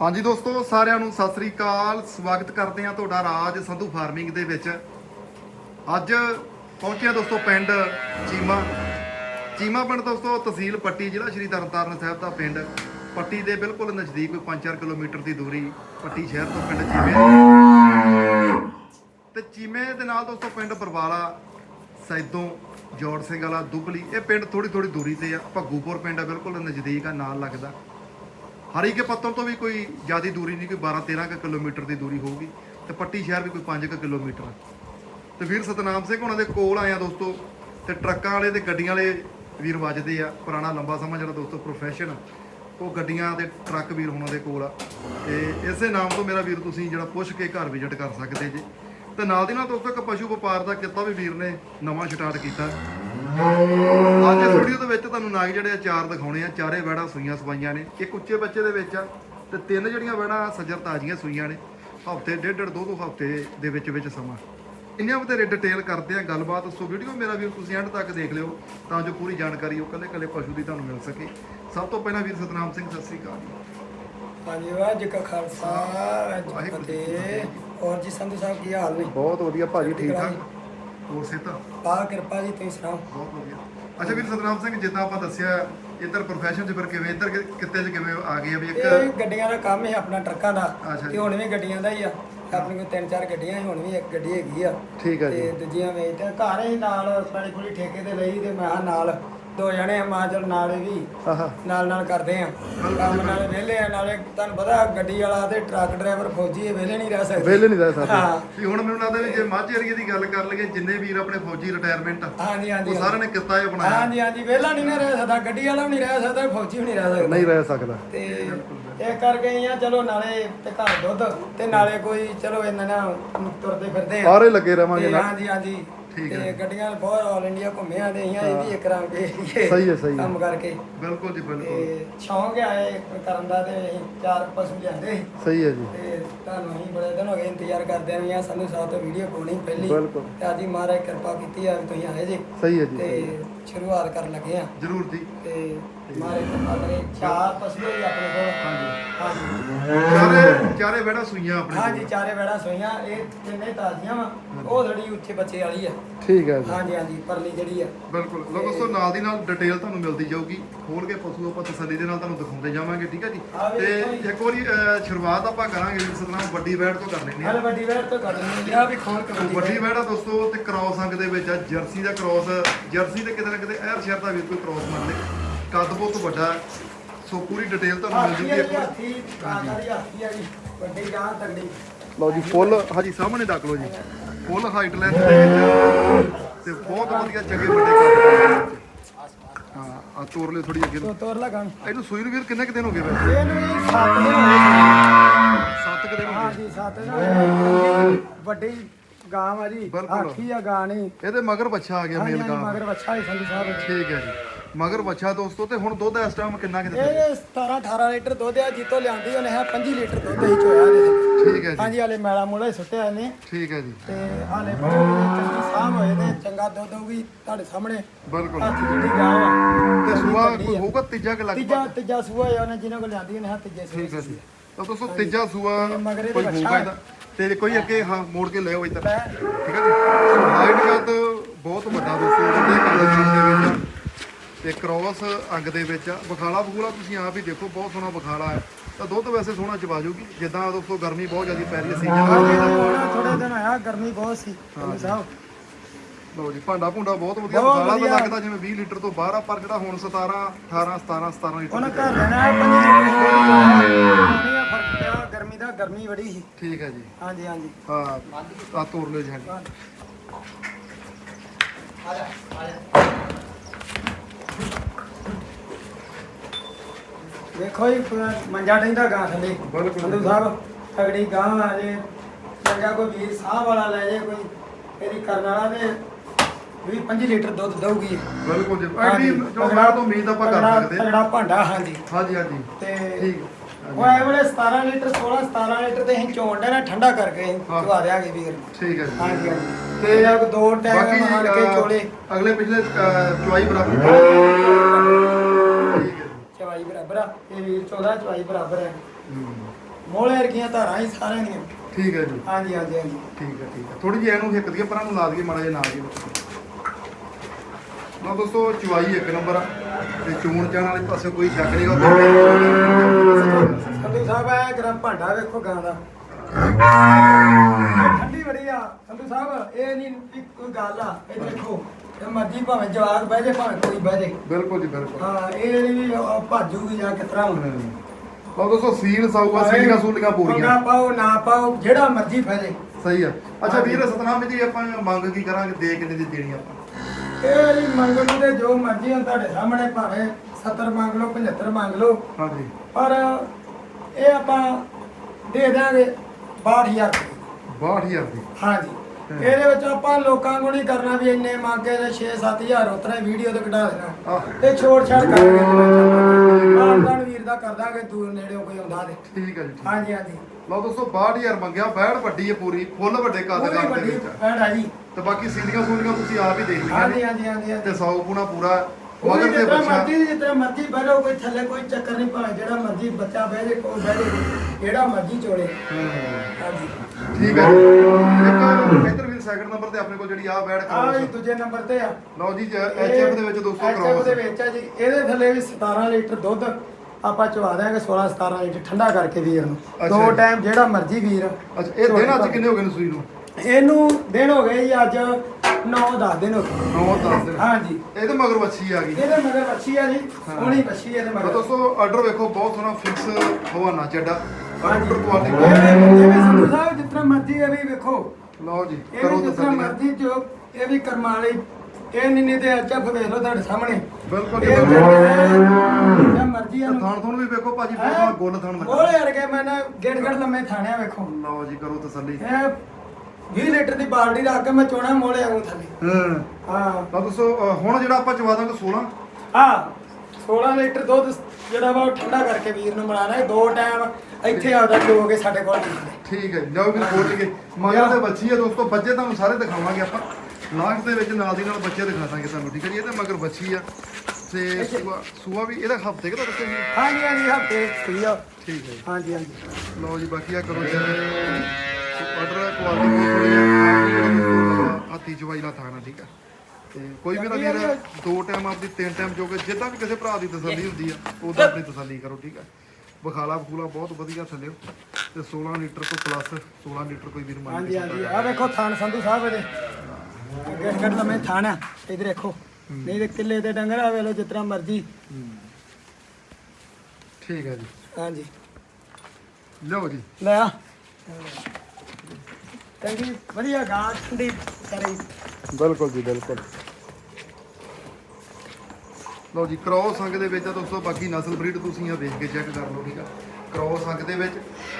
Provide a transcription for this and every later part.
ਹਾਂਜੀ ਦੋਸਤੋ, ਸਾਰਿਆਂ ਨੂੰ ਸਤਿ ਸ੍ਰੀ ਅਕਾਲ। ਸਵਾਗਤ ਕਰਦੇ ਹਾਂ ਤੁਹਾਡਾ ਰਾਜ ਸੰਧੂ ਫਾਰਮਿੰਗ ਦੇ ਵਿੱਚ। ਅੱਜ ਪਹੁੰਚਿਆ ਦੋਸਤੋ ਪਿੰਡ ਚੀਮਾ। ਚੀਮਾ ਪਿੰਡ ਦੋਸਤੋ, ਤਹਿਸੀਲ ਪੱਟੀ, ਜ਼ਿਲ੍ਹਾ ਸ਼੍ਰੀ ਤਰਨਤਾਰਨ ਸਾਹਿਬ ਦਾ ਪਿੰਡ। ਪੱਟੀ ਦੇ ਬਿਲਕੁਲ ਨਜ਼ਦੀਕ ਕੋਈ 5-4 ਕਿਲੋਮੀਟਰ ਦੀ ਦੂਰੀ ਪੱਟੀ ਸ਼ਹਿਰ ਤੋਂ ਪਿੰਡ ਚੀਮੇ। ਹੈ। ਤੇ ਚੀਮੇ ਦੇ ਨਾਲ ਦੋਸਤੋ ਪਿੰਡ ਬਰਵਾਲਾ ਸੈਦੋਂ ਜੋੜ ਸਿੰਘ ਵਾਲਾ ਦੁਬਲੀ। ਇਹ ਪਿੰਡ ਥੋੜੀ ਥੋੜੀ ਦੂਰੀ ਤੇ ਆ। ਭੱਗੂਪੁਰ ਪਿੰਡ ਆ ਬਿਲਕੁਲ ਨਜ਼ਦੀਕ ਆ, ਨਾਲ ਲੱਗਦਾ। ਹਰੀ ਕੇ ਪੱਤਨ ਤੋਂ ਵੀ ਕੋਈ ਜ਼ਿਆਦਾ ਦੂਰੀ ਨਹੀਂ, ਕੋਈ 12 13 ਕੁ ਕਿਲੋਮੀਟਰ ਦੀ ਦੂਰੀ ਹੋਊਗੀ, ਤੇ ਪੱਟੀ ਸ਼ਹਿਰ ਵੀ ਕੋਈ 5 ਕੁ ਕਿਲੋਮੀਟਰ। ਆ। ਤੇ ਵੀਰ ਸਤਨਾਮ ਸਿੰਘ ਉਹਨਾਂ ਦੇ ਕੋਲ ਆਇਆ ਦੋਸਤੋ, ਤੇ ਟਰੱਕਾਂ ਵਾਲੇ ਤੇ ਗੱਡੀਆਂ ਵਾਲੇ ਵੀਰ ਵੱਜਦੇ ਆ, ਪੁਰਾਣਾ ਲੰਬਾ ਸਮਾਂ ਜਿਹੜਾ ਦੋਸਤੋ ਪ੍ਰੋਫੈਸ਼ਨ ਉਹ ਗੱਡੀਆਂ ਦੇ ਟਰੱਕ ਵੀਰ ਉਹਨਾਂ ਦੇ ਕੋਲ ਆ। ਤੇ ਇਸੇ ਨਾਮ ਤੋਂ ਮੇਰਾ ਵੀਰ ਤੁਸੀਂ ਜਿਹੜਾ ਪੁੱਛ ਕੇ ਘਰ ਵਿਜ਼ਿਟ ਕਰ ਸਕਦੇ ਜੇ। ਤੇ ਨਾਲ ਦੀ ਨਾਲ ਦੋਸਤੋ ਇੱਕ ਪਸ਼ੂ ਵਪਾਰ ਦਾ ਕਿੱਤਾ ਵੀ ਵੀਰ ਨੇ ਨਵਾਂ ਸਟਾਰਟ ਕੀਤਾ। ਅੱਜ ਇਸ ਵੀਡੀਓ ਦੇ ਵਿੱਚ ਤੁਹਾਨੂੰ ਨਾਗ ਜਿਹੜੇ ਆ ਚਾਰ ਦਿਖਾਉਣੇ ਆ। ਚਾਰੇ ਵੈੜਾਂ ਸੂਈਆਂ ਸਵਾਈਆਂ ਨੇ ਇੱਕ ਉੱਚੇ ਬੱਚੇ ਦੇ ਵਿੱਚ ਆ ਤੇ ਤਿੰਨ ਜਿਹੜੀਆਂ ਵੈੜਾਂ ਸੱਜਰ ਤਾਜ਼ੀਆਂ ਸੂਈਆਂ ਨੇ। ਹਫ਼ਤੇ ਡੇਢ ਡੇਢ ਦੋ ਦੋ ਹਫ਼ਤੇ ਦੇ ਵਿੱਚ ਵਿੱਚ ਸਮਾਂ। ਇੰਨੀਆਂ ਬਥੇਰੇ ਡਿਟੇਲ ਕਰਦੇ ਆ ਗੱਲਬਾਤ ਸੋ ਵੀਡੀਓ ਮੇਰਾ ਵੀਰ ਤੁਸੀਂ ਐਂਡ ਤੱਕ ਦੇਖ ਲਿਓ ਤਾਂ ਜੋ ਪੂਰੀ ਜਾਣਕਾਰੀ ਉਹ ਕੱਲੇ ਕੱਲੇ ਪਸ਼ੂ ਦੀ ਤੁਹਾਨੂੰ ਮਿਲ ਸਕੇ। ਸਭ ਤੋਂ ਪਹਿਲਾਂ ਵੀਰ ਸਤਨਾਮ ਸਿੰਘ ਸਤਿ ਸ੍ਰੀ ਅਕਾਲ। ਹਾਂਜੀ ਵਾਹਿਗੁਰੂ ਜੀ ਕਾ ਖਾਲਸਾ ਵਾਹਿਗੁਰੂ ਜੀ ਹੋਰ ਜੀ ਸੰਧੂ ਸਾਹਿਬ ਕੀ ਹਾਲ ਨੇ? ਬਹੁਤ ਵਧੀਆ ਭਾਜੀ ਠੀਕ ਠਾਕ? ਹੋਰ ਸਿਹਤਾਂ? ਬਾ ਕਿਰਪਾ ਜੀ ਤੁਸੀਂ ਸੁਣਾਓ? ਬਹੁਤ ਵਧੀਆ। ਅੱਛਾ ਵੀਰ ਸਤਨਾਮ ਸਿੰਘ ਜਿੱਦਾਂ ਆਪਾਂ ਦੱਸਿਆ ਇੱਧਰ ਪ੍ਰੋਫੈਸ਼ਨ 'ਚ ਫਿਰ ਕਿਵੇਂ ਇੱਧਰ ਕਿ- ਕਿੱਤੇ 'ਚ ਕਿਵੇਂ ਆ ਗਏ ਆ ਵੀ ਇਹ ਇੱਕ ਗੱਡੀਆਂ ਦਾ ਕੰਮ ਹੈ ਆਪਣਾ ਟਰੱਕਾਂ ਦਾ। ਅੱਛਾ ਜੀ। ਤੇ ਹੁਣ ਵੀ ਗੱਡੀਆਂ ਦਾ ਹੀ ਆ। ਆਪਣੇ ਕੋਲ ਤਿੰਨ ਚਾਰ ਗੱਡੀਆਂ ਸੀ ਹੁਣ ਵੀ ਇੱਕ ਗੱਡੀ ਹੈਗੀ ਆ। ਠੀਕ ਆ ਜੀ। ਤੇ ਦੂਜੀਆਂ ਵੇਚਦੇ ਘਰ ਹੀ ਨਾਲ ਸਾਡੀ ਪੂਰੀ ਠੇਕੇ ਤੇ ਲਈ ਤੇ ਮੈਂ ਕਿਹਾ ਨਾਲ ਦੋ ਜਣੇ ਆ ਮਾਂ ਚਲ ਨਾਲ ਵੀ ਆਹਾ। ਨਾਲ ਨਾਲ ਕਰਦੇ ਆ। ਕੰਮ ਨਾਲ ਵਿਹਲੇ ਆ ਨਾਲੇ ਤੁਹਾਨੂੰ ਪਤਾ ਗੱਡੀ ਵਾਲਾ ਤੇ ਟਰੱਕ ਡਰਾਈਵਰ ਫੌਜੀ ਇਹ ਵਿਹਲੇ ਨਹੀਂ ਰਹਿ ਸਕਦੇ। ਵੇਲੇ ਨਹੀਂ ਰਹਿ ਹਾਂ। ਸਕਦੇ ਵੀ ਹੁਣ ਮੈਨੂੰ ਲੱਗਦਾ ਵੀ ਜੇ ਮਾਝੇ ਏਰੀਏ ਦੀ ਗੱਲ ਕਰ ਲਈਏ ਜਿੰਨੇ ਵੀਰ ਆਪਣੇ ਫੌਜੀ ਰਿਟਾਇਰਮੈਂਟ ਹਾਂਜੀ ਹਾਂਜੀ। ਉਹ ਸਾਰਿਆਂ ਨੇ ਕਿੱਤਾ ਇਹ ਬਣਾਇਆ ਹਾਂਜੀ ਹਾਂਜੀ। ਵਿਹਲਾ ਨਹੀਂ ਨਾ ਰਹਿ ਸਕਦਾ ਗੱਡੀ ਵਾਲਾ ਵੀ ਨਹੀਂ ਰਹਿ ਸਕਦਾ ਫੌਜੀ ਵੀ ਨਹੀਂ ਰਹਿ ਸਕਦਾ। ਨਹੀਂ ਰਹਿ ਸਕਦਾ। ਤੇ ਇਹ ਕਰ ਗਏ ਆ ਚਲੋ ਨਾਲੇ ਤੇ ਘਰ ਦੁੱਧ ਤੇ ਨਾਲੇ ਕੋਈ ਚਲੋ ਇਹਨਾਂ ਨਾਲ ਤੁਰਦੇ ਫਿਰਦੇ ਆ। ਸਾਰੇ ਲੱਗੇ ਰਵਾਂਗੇ ਹਾਂਜੀ ਹਾਂਜੀ। ਠੀਕ ਤੇ ਹੈ। ਗੱਡੀਆਂ ਬਹੁਤ ਆਲ ਇੰਡੀਆ ਘੁੰਮੇ ਆ ਤੇ ਅਸੀਂ ਇਹ ਵੀ ਇੱਕ ਰੰਗ ਕੇ ਸਹੀ ਹੈ, ਸਹੀ ਹੈ। ਕੰਮ ਕਰਕੇ। ਬਿਲਕੁਲ ਜੀ ਬਿਲਕੁਲ। ਤੇ ਸ਼ੌਂਕ ਆਏ ਕਰਨ ਦਾ ਤੇ ਅਸੀਂ ਚਾਰ ਪਸ਼ੂ ਲਿਆਂਦੇ। ਸਹੀ ਹੈ ਜੀ। ਤੇ ਤੁਹਾਨੂੰ ਅਸੀਂ ਬੜੇ ਦਿਨ ਹੋ ਗਏ ਇੰਤਜ਼ਾਰ ਕਰਦੇ ਆਂ ਸਾਨੂੰ ਸਾਥ ਤੋਂ ਵੀਡੀਓ ਪਾਉਣੀ ਪਹਿਲੀ। ਬਿਲਕੁਲ। ਤੇ ਅੱਜ ਹੀ ਮਹਾਰਾਜ ਕਿਰਪਾ ਕੀਤੀ ਆ ਵੀ ਤੁਸੀਂ ਆਏ ਜੀ। ਸਹੀ ਹੈ ਜੀ ਤੇ ਸ਼ੁਰੂਆਤ ਕਰਨ ਲੱਗੇ ਆ। ਜਰੂਰ ਜੀ। ਤੇ ਮਾਰੇ ਕਰੇ ਚਾਰ ਪਸ਼ੂ ਹੀ ਆਪਣੇ ਕੋਲ। ਹਾਂਜੀ ਚਾਰੇ ਚਾਰੇ ਬੈੜਾ ਸੂਈਆਂ ਆਪਣੇ ਹਾਂਜੀ। ਚਾਰੇ ਬੈੜਾ ਸੋਈਆਂ ਇਹ ਤਿੰਨੇ ਤਾਜ਼ੀਆਂ ਵਾ। ਉਹ ਥੋੜੀ ਉੱਥੇ ਬੱਚੇ ਵਾਲੀ ਆ। ਠੀਕ ਹੈ ਜੀ। ਹਾਂਜੀ ਹਾਂਜੀ ਪਰਲੀ ਜਿਹੜੀ ਆ। ਬਿਲਕੁਲ। ਲੋ ਦੋਸਤੋ ਨਾਲ ਦੀ ਨਾਲ ਡਿਟੇਲ ਤੁਹਾਨੂੰ ਮਿਲਦੀ ਜਾਊਗੀ। ਖੋਲ ਕੇ ਪਸ਼ੂ ਆਪਾਂ ਤਸੱਲੀ ਦੇ ਨਾਲ ਤੁਹਾਨੂੰ ਦਿਖਾਉਂਦੇ ਜਾਵਾਂਗੇ ਠੀਕ ਹੈ ਜੀ? ਤੇ ਜੀ। ਇੱਕ ਵਾਰੀ ਸ਼ੁਰੂਆਤ ਆਪਾਂ ਕਰਾਂਗੇ ਵੀਰ ਸਤਨਾਮ ਵੱਡੀ ਬੈੜ ਤੋਂ ਕਰ ਲੈਂਦੇ ਹਲ ਹਾਂ ਵੱਡੀ ਵੈੜ ਤੋਂ ਕੱਢ ਲਈ ਆ ਵੀ ਖੋਲ ਕੇ ਵੱਡੀ ਬੈੜ ਆ ਦੋਸਤੋ ਤੇ ਕ੍ਰਾਸ ਅੰਗ ਦੇ ਵਿੱਚ ਆ ਜਰਸੀ ਦਾ ਕ੍ਰਾਸ ਜਰਸੀ ਦੇ ਕਿਤੇ ਨਾ ਕਿਤੇ ਐਰ ਸ਼ਹਿਰ ਦਾ ਵੀ ਕੋਈ ਕ੍ਰਾਸ ਮੰਨ ਲੈ ਕੱਦ ਬਹੁਤ ਵੱਡਾ ਹੈ। ਸੋ ਪੂਰੀ ਡਿਟੇਲ ਤੁਹਾਨੂੰ ਮਿਲ ਹਾਥੀ ਜੂਗੀ ਆ ਇੱਕ ਜੀ ਵਾਰ। ਹਾਥੀ ਕਾਂਗਰੀ ਹਾਥੀ ਆ ਜੀ ਵੱਡੀ ਗਾਂ ਤਗੜੀ ਲਓ ਜੀ ਫੁੱਲ ਹਾਂਜੀ ਸਾਹਮਣੇ ਦੱਕ ਲਓ ਜੀ। ਫੁੱਲ ਹਾਈਟ ਲੈਂਥ ਦੇ ਵਿੱਚ ਤੇ ਬਹੁਤ ਵਧੀਆ ਚੰਗੇ ਵੱਡੇ ਕੱਦ ਦੇ ਵਿੱਚ ਹਾਂ ਆ ਤੋਰ ਲਿਓ ਥੋੜੀ ਅੱਗੇ ਨੂੰ। ਤੋ ਤੋਰ ਲਗਾਂ ਇਹਨੂੰ ਸੂਈ ਨੂੰ ਵੀਰ ਕਿੰਨੇ ਕੁ ਦਿਨ ਹੋ ਗਏ ਵੈਸੇ? ਇਹਨੂੰ ਜੀ ਸੱਤ ਦਿਨ ਹੋਏ ਸੱਤ ਕੁ ਦਿਨ ਹੋ ਹਾਂ ਗਏ। ਜੀ ਸੱਤ ਦਿਨ ਹੋਏ ਵੱਡੀ ਗਾਂ ਆ ਜੀ ਬਿਲਕੁਲ। ਹਾਥੀ ਆ ਗਾਂ ਨਹੀਂ ਇਹਦੇ ਮਗਰ ਬੱਚਾ ਆ ਗਿਆ ਹਾਂਜੀ ਮੇਲ ਹਾਂਜੀ ਗਾਂ। ਮਗਰ ਬੱਚਾ ਹੀ ਸੰਧੂ ਸਾਹਿਬ। ਠੀਕ ਹੈ ਜੀ। ਮਗਰ ਬੱਚਾ ਦੋਸਤੋ ਤੇ ਹੁਣ ਦੁੱਧ ਇਸ ਟਾਈਮ ਕਿੰਨਾ ਕਿ ਦਿੱਤਾ ਇਹ 17 18 ਲੀਟਰ ਦੁੱਧ ਆ ਜਿੱਤੋਂ ਲਿਆਂਦੀ ਉਹਨੇ ਹੈ 5 ਲੀਟਰ ਦੁੱਧ ਹੀ ਚੋਇਆ ਇਹਦੇ ਠੀਕ ਹੈ ਜੀ। ਹਾਂਜੀ ਹਲੇ ਮੈਲਾ ਮੂਲਾ ਹੀ ਸੁੱਟਿਆ ਇਹਨੇ। ਠੀਕ ਹੈ ਜੀ। ਤੇ ਹਾਲੇ ਚੰਗੀ ਹੋਏ ਨੇ ਚੰਗਾ ਦੁੱਧ ਹੋਊਗੀ ਤੁਹਾਡੇ ਸਾਹਮਣੇ। ਬਿਲਕੁਲ। ਹੱਥ ਜਿਹੜੀ ਗਾਂ ਆ। ਤੇ ਸੂਆ ਕੋਈ ਹੋਊਗਾ ਤੀਜਾ ਕਿ ਤੀਜਾ ਤੀਜਾ ਸੂਆ ਹੈ ਉਹਨੇ ਜਿਹਨਾਂ ਕੋਲ ਲਿਆਂਦੀ ਉਹਨੇ ਹਾਂ ਤੀਜੇ ਸੂਏ ਠੀਕ ਹੈ ਜੀ। ਤਾਂ ਦੋਸਤੋ ਤੀਜਾ ਸੂਆ ਤੇ ਮਗਰ ਇਹਦੇ ਕੋਈ ਬੱਚਾ ਹੋਊਗਾ। ਇਹਦਾ? ਤੇ ਕੋਈ ਅੱਗੇ ਹਾਂ ਮੋੜ ਕੇ ਲਿਆਓ ਇੱਧਰ। ਲੈ ਠੀਕ ਹੈ ਜੀ? ਹਾਈਟ ਕੱਦ ਬਹੁਤ ਵੱਡਾ ਦੋਸਤੋ ਵੱਡੇ ਕੱਦ ਦੇ ਵਿੱਚ ਤੇ ਕ੍ਰੋਸ ਅੰਗ ਦੇ ਵਿੱਚ। ਬਖਾਲਾ ਬਖੂਲਾ ਤੁਸੀਂ ਆਪ ਹੀ ਦੇਖੋ ਬਹੁਤ ਸੋਹਣਾ ਬਖਾਲਾ ਹੈ। ਤਾਂ ਦੁੱਧ ਵੈਸੇ ਸੋਹਣਾ ਚਵਾ ਜੂਗੀ। ਜਿੱਦਾਂ ਦੋਸਤੋ ਗਰਮੀ ਬਹੁਤ ਜ਼ਿਆਦਾ ਪੈ ਰਹੀ ਸੀਜ਼ਨ ਥੋੜੇ ਦਿਨ ਆਇਆ ਗਰਮੀ ਬਹੁਤ ਸੀ ਸਾਹਿਬ। ਲਓ ਜੀ ਭਾਂਡਾ ਭੁੰਡਾ ਬਹੁਤ ਵਧੀਆ ਬਖਾਲਾ ਤਾਂ। ਲੱਗਦਾ ਜਿਵੇਂ 20 ਲੀਟਰ ਤੋਂ ਬਾਹਰ ਆ ਪਰ ਜਿਹੜਾ ਹੁਣ 17 18 17 17 ਲੀਟਰ ਉਹਨਾਂ ਘਰ ਲੈਣਾ ਹੈ ਪੰਜੀ ਲੀਟਰ ਫ਼ਰਕ ਪਿਆ। ਗਰਮੀ ਦਾ ਗਰਮੀ ਬੜੀ ਸੀ। ਠੀਕ ਹੈ ਜੀ। ਹਾਂਜੀ ਹਾਂਜੀ। ਹਾਂ ਆ ਤੋਰ ਲਿਓ ਜੀ ਹਾਂਜੀ। ਦੇਖੋ ਜੀ ਮੰਜਾ ਡੈਂਦਾ ਗਾਂ ਥੱਲੇ। ਬਿਲਕੁਲ। ਸੰਧੂ ਸਾਹਿਬ ਤਗੜੀ ਗਾਂ ਆ ਜੇ। ਚੰਗਾ ਕੋਈ ਵੀਰ ਸਾਹ ਵਾਲਾ ਲੈ ਜੇ ਕੋਈ ਇਹਦੀ ਕਰਨ ਵਾਲਾ ਤੇ ਵੀ 5 ਲੀਟਰ ਦੁੱਧ ਦਊਗੀ। ਬਿਲਕੁਲ ਜੀ। ਐਡੀ ਜੋ ਤੋਂ ਉਮੀਦ ਆਪਾਂ ਕਰ ਸਕਦੇ ਤਗੜਾ ਭਾਂਡਾ ਹਾਂਜੀ। ਹਾਂਜੀ ਹਾਂਜੀ। ਤੇ ਠੀਕ। ਉਹ ਐ ਵੇਲੇ 17 ਲੀਟਰ 16 17 ਲੀਟਰ ਤੇ ਅਸੀਂ ਚੋਣ ਦੇ ਨਾ ਠੰਡਾ ਕਰਕੇ ਹਾਂ। ਦਿਆਂਗੇ ਵੀਰ ਨੂੰ। ਠੀਕ ਹੈ ਜੀ। ਹਾਂਜੀ ਹਾਂਜੀ। ਤੇ ਤੇ ਜਦ ਦੋ ਟਾਈਮ ਬਾਕੀ ਮਾਰ ਕੇ ਅਹ, ਚੋਲੇ। ਅਗਲੇ ਪਿਛਲੇ ਅਹ, ਚੁਆਈ ਬਰਾਬਰ। ਠੀਕ ਹੈ ਚਵਾਈ ਬਰਾਬਰ ਆ। ਇਹ ਵੀਰ 14 ਚਵਾਈ ਬਰਾਬਰ ਹੈ ਹੂੰ। ਮੋਲੇ ਵਰਗੀਆਂ ਧਾਰਾਂ ਹੀ ਸਾਰਿਆਂ ਦੀਆਂ। ਠੀਕ ਹੈ ਜੀ। ਹਾਂਜੀ ਹਾਂਜੀ ਹਾਂਜੀ। ਠੀਕ ਹੈ ਠੀਕ ਹੈ। ਥੋੜੀ ਜਿਹੀ ਇਹਨੂੰ ਹਿੱਕ ਦਈਏ ਪਰਾਂ ਨੂੰ ਲਾ ਦਈਏ ਮਾੜਾ ਜਿਹਾ ਨਾਲ ਜੀ ਲਓ ਦੋਸਤੋ ਚੁਆਈ ਇੱਕ ਨੰਬਰ ਆ। ਤੇ ਚੂਣ ਚਾਣ ਵਾਲੇ ਪਾਸੇ ਕੋਈ ਸ਼ੱਕ ਨਹੀਂ ਗਾ। ਸੰਧੂ ਸਾਹਿਬ ਆ ਗਰਮ ਭਾਂਡਾ ਵੇਖੋ ਗਾਂ ਦਾ। ਠੰਡੀ ਬੜੀ ਆ ਸੰਧੂ ਸਾਹਿਬ ਇਹ ਨਹੀਂ ਕੋਈ ਗੱਲ ਆ ਇਹ ਦੇਖੋ ਇਹ ਮਰਜ਼ੀ ਭਾਵੇਂ ਜਵਾਕ ਬਹਿ ਜੇ ਭਾਵੇਂ ਕੋਈ ਬਹਿ ਜੇ। ਬਿਲਕੁਲ ਜੀ ਬਿਲਕੁਲ। ਹਾਂ ਇਹ ਨਹੀਂ ਵੀ ਉਹ ਭਾਜੂਗੀ ਜਾਂ ਕਿਤਰਾ ਹੁਣ। ਲਓ ਦੋਸਤੋ ਸੀਲ ਸਾਊਗਾ ਸੀਲੀਆਂ ਸੂਲੀਆਂ ਪੂਰੀਆਂ। ਪਾਓ ਨਾ ਪਾਓ ਜਿਹੜਾ ਮਰਜ਼ੀ ਜੇ। ਸਹੀ ਆ। ਅੱਛਾ। ਵੀਰ ਸਤਨਾਮ ਜੀ ਆਪਾਂ ਮੰਗ ਕੀ ਕਰਾਂਗੇ? ਦੇ ਕਿੰਨੇ ਦੀ ਦੇਣੀ ਆਪਾਂ? ਇਹ ਜੀ ਮੰਗੋ ਨੂੰ ਤੇ ਜੋ ਮਰਜ਼ੀ ਹੁਣ ਤੁਹਾਡੇ ਸਾਹਮਣੇ ਭਾਵੇਂ 70 ਮੰਗ ਲਓ 75 ਮੰਗ ਲਓ। ਹਾਂਜੀ। ਪਰ ਇਹ ਆਪਾਂ ਦੇ ਦਾਂਗੇ 62000 ਰੁਪਏ। 62000 ਦੀ ਹਾਂਜੀ। ਇਹਦੇ ਵਿੱਚ ਆਪਾਂ ਲੋਕਾਂ ਕੋਲ ਨਹੀਂ ਕਰਨਾ ਵੀ ਇੰਨੇ ਮੰਗੇ ਤੇ 6-7000 ਉਤਰਾ ਵੀਡੀਓ ਤੇ ਕਢਾ ਦੇਣਾ। ਤੇ ਛੋੜ ਛਾੜ ਕਰਾਂਗੇ ਆਮਦਾਨ ਵੀਰ ਦਾ ਕਰ ਦਾਂਗੇ ਦੂਰ ਨੇੜਿਓਂ ਕੋਈ ਆਉਂਦਾ ਤੇ। ਠੀਕ ਹੈ ਜੀ। ਹਾਂਜੀ ਹਾਂਜੀ। ਲਓ ਦੋਸਤੋ 62000 ਮੰਗਿਆ ਬੈੜ ਵੱਡੀ ਹੈ ਪੂਰੀ ਫੁੱਲ ਵੱਡੇ ਕੱਦ ਪੂਰੀ ਦੇ ਵੱਡੀ ਵਿੱਚ। ਭੈਣ ਆ ਜੀ। ਤੇ ਬਾਕੀ ਸੀਲੀਆਂ ਸੂਲੀਆਂ ਤੁਸੀਂ ਆਪ ਹੀ ਦੇਖ ਲਈਆਂ ਹਾਂਜੀ ਨੇ। ਹਾਂਜੀ ਹਾਂਜੀ ਹਾਂਜੀ। ਤੇ 100 ਗੁਣਾ ਪੂਰਾ ਮਗਰ ਦੇ ਜਿੱਦਾਂ ਬੱਚਾ ਮਰਜ਼ੀ ਜਿੱਦਾਂ ਮਰਜ਼ੀ ਬਹਿਓ ਕੋਈ ਥੱਲੇ ਕੋਈ ਚੱਕਰ ਨਹੀਂ ਭਾਵੇਂ ਜਿਹੜਾ ਮਰਜ਼ੀ ਬੱਚਾ ਬਹਿ ਜੇ ਕੋਈ ਬਹਿ ਜੇ ਜਿਹੜਾ ਮਰਜ਼ੀ ਚੋਲੇ। ਹਾਂਜੀ। ਠੀਕ ਹੈ ਇੱਕ ਇੱਧਰ ਵੀ ਸੈਕਿੰਡ ਨੰਬਰ ਤੇ ਆਪਣੇ ਕੋਲ ਜਿਹੜੀ ਆ ਬੈੜ ਆਹ ਜੀ ਕਰੋ ਦੂਜੇ ਨੰਬਰ ਤੇ ਆ। ਲਓ ਜੀ ਐਚਐਫ ਦੇ ਵਿੱਚ ਦੋਸਤੋ HF ਕਰੋ ਦੇ ਵਿੱਚ ਆ ਜੀ। ਇਹਦੇ ਥੱਲੇ ਵੀ 17 ਲੀਟਰ ਦੁੱਧ ਆਪਾਂ ਚਵਾ ਦਿਆਂਗੇ 16 17 ਲੀਟਰ ਠੰਡਾ ਕਰਕੇ ਵੀਰ ਨੂੰ। ਅੱਛਾ ਦੋ ਜੀ। ਟਾਈਮ ਜਿਹੜਾ ਮਰਜ਼ੀ ਵੀਰ। ਅੱਛਾ ਇਹ ਦਿਨ ਅੱਜ ਕਿੰਨੇ ਹੋ ਗਏ ਨੇ ਸੂਈ ਨੂੰ? ਇਹਨੂੰ ਦਿਨ ਹੋ ਗਏ ਜੀ ਅੱਜ 9 10 ਦਿਨ ਹੋ ਗਏ। 9 10 ਦਿਨ। ਹਾਂਜੀ। ਇਹਦੇ ਮਗਰ ਵੱਛੀ ਆ ਗਈ। ਇਹਦੇ ਮਗਰ ਬੱਚੀ ਆ ਜੀ। ਸੋਹਣੀ ਬੱਚੀ ਇਹਦੇ ਤਾਂ ਮਗਰ ਦੋਸਤੋ ਆਰਡਰ ਵੇਖੋ ਬਹੁਤ ਸੋਹਣਾ ਫਿਕਸ ਹਵਾਨਾ ਚੱਡਾ। ਹਾਂਜੀ। ਆਰਡਰ ਕੁਆਲਿਟੀ ਇਹ ਵੀ ਸੰਧੂ ਸਾਹਿਬ ਤਰ੍ਹਾਂ ਮਰਜ਼ੀ ਇਹ ਵੀ ਵੇਖੋ। ਲਓ ਜੀ ਇਹ ਕਰੋ ਵੀ ਤਰ੍ਹਾਂ ਤਸੱਲੀ ਮਰਜ਼ੀ ਜੋ ਇਹ ਵੀ ਕਰਮਾਂ ਵਾਲੀ ਇਹ ਨਹੀਂ ਤੇ ਅੱਛਾ ਵੇਖ ਲਓ ਤੁਹਾਡੇ ਸਾਹਮਣੇ। ਬਿਲਕੁਲ ਜੀ, ਇਹ ਬਿਲਕੁਲ। ਜਾਂ ਮਰਜ਼ੀ ਤੇ ਇਹਨੂੰ ਥਣ ਥਣ ਵੀ ਵੇਖੋ ਭਾਜੀ ਬਹੁਤ ਸੋਹਣਾ ਗੁੱਲ ਥਣ ਬੋਲੇ ਅਰਗੇ ਮੈਂ ਨਾ ਗੇੜ ਗੇੜ ਲੰਮੇ ਥਾਣਿਆ ਵੇਖੋ। ਲਓ ਜੀ ਕਰੋ ਤਸੱਲੀ ਇਹ 20 ਲੀਟਰ ਦੀ ਬਾਲਟੀ ਰੱਖ ਕੇ ਮੈਂ ਚੋਣਾ ਮੋਲੇ ਆਉਂ ਥੱਲੇ। ਹਾਂ। ਹਾਂ। ਤਾਂ ਦੋਸਤੋ ਅ, ਹੁਣ ਜਿਹੜਾ ਆਪਾਂ ਚਵਾ ਦਾਂਗੇ 16 ਹਾਂ 16 ਲੀਟਰ ਦੁੱਧ ਜਿਹੜਾ ਵਾ ਉਹ ਠੰਡਾ ਕਰਕੇ ਵੀਰ ਨੂੰ ਬਣਾਣਾ ਹੈ। ਦੋ ਟਾਈਮ ਇੱਥੇ ਆਦਾ ਜੋ ਕੇ ਸਾਡੇ ਕੋਲ ਠੀਕ ਹੈ ਲਓ ਵੀ ਖੋਲ ਕੇ ਮਗਰ ਤੇ ਬੱਚੀ ਹੈ ਦੋਸਤੋ ਬੱਚੇ ਤੁਹਾਨੂੰ ਸਾਰੇ ਦਿਖਾਵਾਂਗੇ ਆਪਾਂ। ਲਾਸਟ ਦੇ ਵਿੱਚ ਨਾਲ ਦੀ ਨਾਲ ਬੱਚੇ ਦਿਖਾ ਦਾਂਗੇ ਤੁਹਾਨੂੰ ਠੀਕ ਹੈ ਜੀ? ਇਹਦੇ ਮਗਰ ਬੱਚੀ ਆ। ਤੇ ਸੂਆ ਸੂਆ ਵੀ ਇਹਦਾ ਹਫ਼ਤੇ ਕਿ ਦਾ ਬੱਚਾ ਜੀ ਹਾਂਜੀ ਹਾਂਜੀ ਹਫ਼ਤੇ ਆ। ਠੀਕ ਹੈ ਜੀ। ਹਾਂਜੀ ਹਾਂਜੀ। ਲਓ ਜੀ ਬਾਕੀ ਆ ਕਰੋ ਜੀ। ਆਰਡਰ ਕੁਆਲਿਟੀ ਬਹੁਤ ਥੋੜੀ ਹੱਥੀ ਚਵਾਈ ਦਾ ਥਾਣਾ ਠੀਕ ਆ ਤੇ ਕੋਈ ਵੀ ਨਾ ਵੀਰ ਦੋ ਟਾਈਮ ਆਪਦੀ ਤਿੰਨ ਟਾਈਮ ਜੋ ਕਿ ਜਿੱਦਾਂ ਵੀ ਕਿਸੇ ਭਰਾ ਦੀ ਤਸੱਲੀ ਹੁੰਦੀ ਆ ਉਹਦਾ ਆਪਣੀ ਤਸੱਲੀ ਕਰੋ ਠੀਕ ਆ ਬਖਾਲਾ ਬਖੂਲਾ ਬਹੁਤ ਵਧੀਆ ਥੱਲੇ ਤੇ 16 ਲੀਟਰ ਤੋਂ ਪਲੱਸ 16 ਲੀਟਰ ਕੋਈ ਵੀਰ ਮੰਨ ਹਾਂਜੀ ਹਾਂਜੀ। ਆ ਵੇਖੋ ਥਾਨ ਸੰਧੂ ਸਾਹਿਬ ਇਹਦੇ। ਅੱਗੇ ਕੱਢ ਲੰਮੇ ਥਾਨ ਆ ਇਧਰ ਦੇਖੋ। ਨਹੀਂ ਤੇ ਕਿੱਲੇ ਤੇ ਡੰਗਰ ਆ ਵੇਲੋ ਤਰ੍ਹਾਂ ਮਰਜ਼ੀ। ਠੀਕ ਹੈ ਜੀ। ਹਾਂਜੀ। ਲਓ ਜੀ। ਲੈ ਆ। ਚੰਗੀ ਵਧੀਆ ਗਾਂ ਠੰਡੀ ਕਰੀ। ਬਿਲਕੁਲ ਜੀ ਬਿਲਕੁਲ। ਲਓ ਜੀ ਕ੍ਰੋਸ ਸੰਗ ਦੇ ਵਿੱਚ ਆ ਦੋਸਤੋ ਬਾਕੀ ਨਸਲ ਬਰੀਡ ਤੁਸੀਂ ਆ ਵੇਖ ਕੇ ਚੈੱਕ ਕਰ ਲਓ ਠੀਕ ਆ? ਕ੍ਰੋਸ ਸੰਗ ਦੇ ਵਿੱਚ